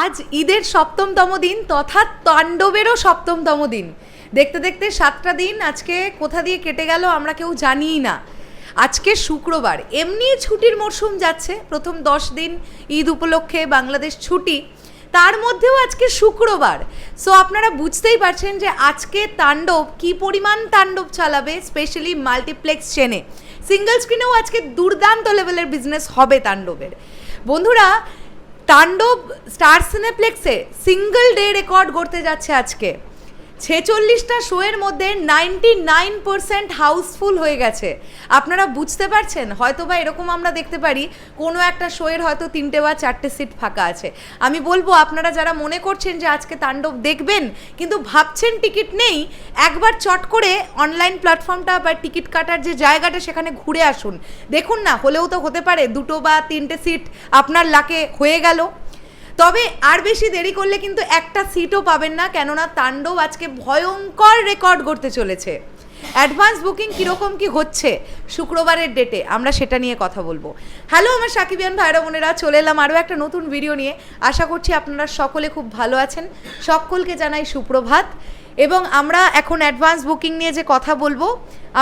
আজ ঈদের সপ্তমতম দিন তথা তাণ্ডবেরও সপ্তমতম দিন। দেখতে দেখতে সাতটা দিন আজকে কোথা দিয়ে কেটে গেল আমরা কেউ জানিই না। আজকে শুক্রবার, এমনি ছুটির মরশুম যাচ্ছে, প্রথম দশ দিন ঈদ উপলক্ষে বাংলাদেশ ছুটি। তার মধ্যেও আজকে শুক্রবার। সো আপনারা বুঝতেই পারছেন যে আজকে তাণ্ডব কি পরিমাণ তাণ্ডব চালাবে স্পেশালি মাল্টিপ্লেক্স চেনে সিঙ্গেল স্ক্রিনেও আজকে দুর্দান্ত লেভেলের বিজনেস হবে তাণ্ডবের। বন্ধুরা তাণ্ডব স্টার সিনেপ্লেক্সে সিঙ্গল ডে রেকর্ড করতে যাচ্ছে আজকে। ছেচল্লিশটা শোয়ের মধ্যে নাইনটি নাইন পার্সেন্ট হাউসফুল হয়ে গেছে। আপনারা বুঝতে পারছেন? হয়তো বা এরকম আমরা দেখতে পারি, কোনো একটা শোয়ের হয়তো তিনটে বা চারটে সিট ফাঁকা আছে। আমি বলব, আপনারা যারা মনে করছেন যে আজকে তাণ্ডব দেখবেন, কিন্তু ভাবছেন টিকিট নেই, একবার চট করে অনলাইন প্ল্যাটফর্মটা বা টিকিট কাটার যে জায়গাটা, সেখানে ঘুরে আসুন। দেখুন না, হলেও তো হতে পারে, দুটো বা তিনটে সিট আপনার লাকে হয়ে গেল। তবে আর বেশি দেরি করলে কিন্তু একটা সিটও পাবেন না, কেননা তাণ্ডব আজকে ভয়ঙ্কর রেকর্ড করতে চলেছে। অ্যাডভান্স বুকিং কীরকম কি হচ্ছে শুক্রবারের ডেটে, আমরা সেটা নিয়ে কথা বলব। হ্যালো, আমার সাকিবিয়ান ভাইরা বোনেরা, চলে এলাম আরও একটা নতুন ভিডিও নিয়ে। আশা করছি আপনারা সকলে খুব ভালো আছেন। সকলকে জানাই সুপ্রভাত। এবং আমরা এখন অ্যাডভান্স বুকিং নিয়ে যে কথা বলব,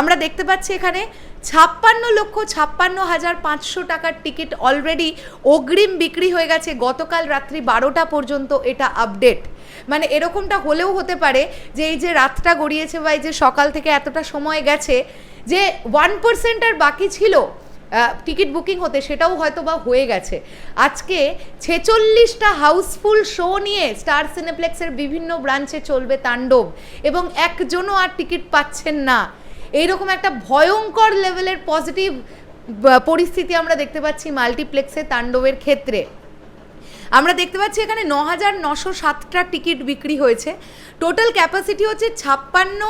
আমরা দেখতে পাচ্ছি এখানে ছাপ্পান্ন লক্ষ ছাপ্পান্ন হাজার পাঁচশো টাকার টিকিট অলরেডি অগ্রিম বিক্রি হয়ে গেছে গতকাল রাত্রি বারোটা পর্যন্ত এটা আপডেট মানে এরকমটা হলেও হতে পারে যে এই যে রাতটা গড়িয়েছে বা এই যে সকাল থেকে এতটা সময় গেছে, যে ওয়ান পার্সেন্ট আর বাকি ছিল টিকিট বুকিং হতে সেটাও হয়তো বা হয়ে গেছে। আজকে ছেচল্লিশটা হাউসফুল শো নিয়ে স্টার সিনেপ্লেক্সের বিভিন্ন ব্রাঞ্চে চলবে তাণ্ডব এবং একজনও আর টিকিট পাচ্ছেন না। এইরকম একটা ভয়ঙ্কর লেভেলের পজিটিভ পরিস্থিতি আমরা দেখতে পাচ্ছি মাল্টিপ্লেক্সে তাণ্ডবের ক্ষেত্রে। আমরা দেখতে পাচ্ছি এখানে ন হাজার নশো সাতটা টিকিট বিক্রি হয়েছে। টোটাল ক্যাপাসিটি হচ্ছে ছাপ্পান্ন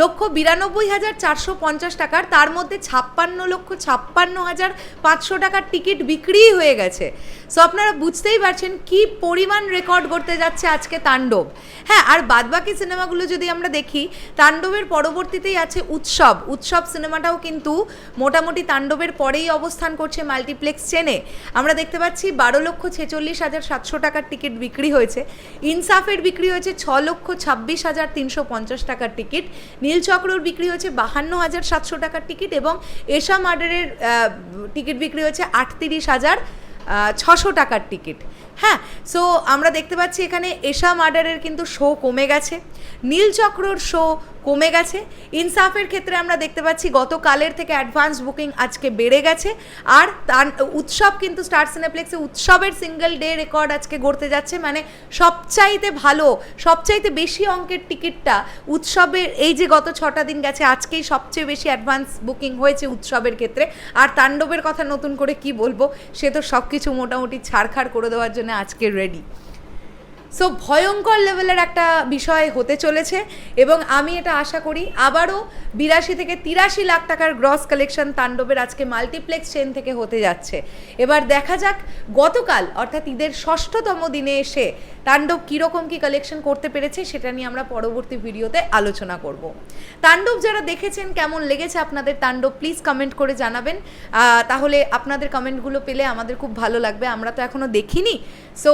লক্ষ বিরানব্বই হাজার চারশো পঞ্চাশ টাকার। তার মধ্যে ছাপ্পান্ন লক্ষ ছাপ্পান্ন হাজার পাঁচশো টাকার টিকিট বিক্রিই হয়ে গেছে। সো আপনারা বুঝতেই পারছেন কি পরিমাণ রেকর্ড করতে যাচ্ছে আজকে তাণ্ডব। হ্যাঁ আর বাদবাকি সিনেমাগুলো যদি আমরা দেখি, তাণ্ডবের পরবর্তীতেই আছে উৎসব। উৎসব সিনেমাটাও কিন্তু মোটামুটি তাণ্ডবের পরেই অবস্থান করছে মাল্টিপ্লেক্স চেনে। আমরা দেখতে পাচ্ছি বারো লক্ষ ছেচল্লিশ হাজার সাতশো টাকার টিকিট বিক্রি হয়েছে। ইনসাফের বিক্রি হয়েছে ছ লক্ষ ছাব্বিশ হাজার তিনশো পঞ্চাশ টাকার টিকিট নীলচক্রর বিক্রি হয়েছে বাহান্ন হাজার সাতশো টাকার টিকিট এবং এশা মার্ডারের টিকিট বিক্রি হয়েছে আটত্রিশ হাজার ছশো টাকার টিকিট হ্যাঁ সো আমরা দেখতে পাচ্ছি এখানে এশা মার্ডারের কিন্তু শো কমে গেছে নীলচক্রর শো কমে গেছে। ইনসাফের ক্ষেত্রে আমরা দেখতে পাচ্ছি গতকালের থেকে অ্যাডভান্স বুকিং আজকে বেড়ে গেছে, আর তার উৎসব কিন্তু স্টার সিনেপ্লেক্সে উৎসবের সিঙ্গেল ডে রেকর্ড আজকে গড়তে যাচ্ছে মানে সবচাইতে ভালো, সবচাইতে বেশি অঙ্কের টিকিটটা উৎসবের, এই যে গত ছটা দিন গেছে, আজকেই সবচেয়ে বেশি অ্যাডভান্স বুকিং হয়েছে উৎসবের ক্ষেত্রে। আর তাণ্ডবের কথা নতুন করে কি বলব, সে তো সব কিছু মোটামুটি ছাড়খাড় করে দেওয়ার জন্য আজকে রেডি সো ভয়ঙ্কর লেভেলের একটা বিষয় হতে চলেছে এবং আমি এটা আশা করি আবারও বিরাশি থেকে তিরাশি লাখ টাকার গ্রস কালেকশন তাণ্ডবের আজকে মাল্টিপ্লেক্স চেন থেকে হতে যাচ্ছে। এবার দেখা যাক গতকাল, অর্থাৎ ঈদের ষষ্ঠতম দিনে এসে তাণ্ডব কীরকম কী কালেকশন করতে পেরেছে সেটা নিয়ে আমরা পরবর্তী ভিডিওতে আলোচনা করব। তাণ্ডব যারা দেখেছেন, কেমন লেগেছে আপনাদের তাণ্ডব প্লিজ কমেন্ট করে জানাবেন। তাহলে আপনাদের কমেন্টগুলো পেলে আমাদের খুব ভালো লাগবে, আমরা তো এখনও দেখিনি। সো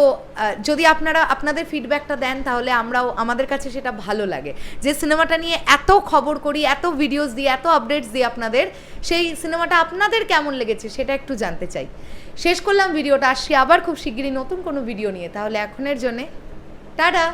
যদি আপনারা আপনাদের ফিডব্যাকটা দেন, তাহলে আমরাও, আমাদের কাছে সেটা ভালো লাগে। যে সিনেমাটা নিয়ে এত খবর করি, এত ভিডিওস দিই, এত আপডেটস দিই আপনাদের, সেই সিনেমাটা আপনাদের কেমন লেগেছে সেটা একটু জানতে চাই। শেষ করলাম ভিডিওটা, আসছি আবার খুব শিগগিরই নতুন কোনো ভিডিও নিয়ে, তাহলে এখনের জন্যে, টাটা!